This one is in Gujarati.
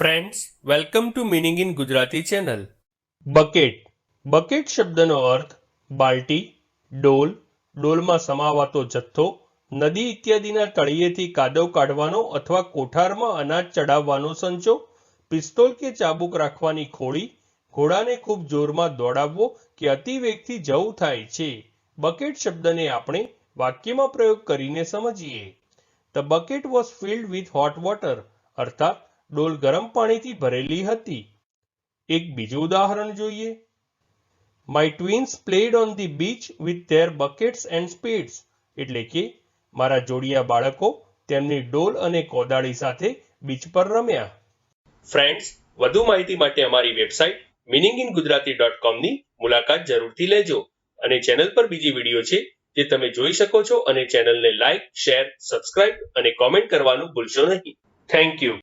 Friends welcome to meaning in Gujarati channel bucket bucket શબ્દનો અર્થ બાલ્ટી, ડોલ, ડોલમાં સમાવાતો જથ્થો, નદી ઇત્યાદિના તળિયેથી કાદવ કાઢવાનો અથવા કોઠારમાં અનાજ ચડાવવાનો સંચો, પિસ્તોલ કે ચાબુક રાખવાની ખોળી, ઘોડાને ખૂબ જોરમાં દોડાવવો કે અતિવેગથી જવું થાય છે. બકેટ શબ્દને આપણે વાક્યમાં પ્રયોગ કરીને સમજીએ. The bucket was filled with hot water અર્થાત ડોલ ગરમ પાણીથી ભરેલી હતી. એક બીજું ઉદાહરણ જોઈએ. My twins played on the beach with their buckets and spades એટલે કે, મારા જોડિયા બાળકો તેમની ડોલ અને કોદાળી સાથે બીચ પર રમ્યા. ફ્રેન્ડ્સ વધુ માહિતી માટે અમારી website meaning in Gujarati dot કોમની મુલાકાત જરૂરથી લેજો અને ચેનલ પર બીજી વીડિયો છે જે તમે જોઈ શકો છો અને ચેનલને લાઇક શેર સબસ્ક્રાઇબ અને કોમેન્ટ કરવાનું ભૂલશો નહીં. Thank you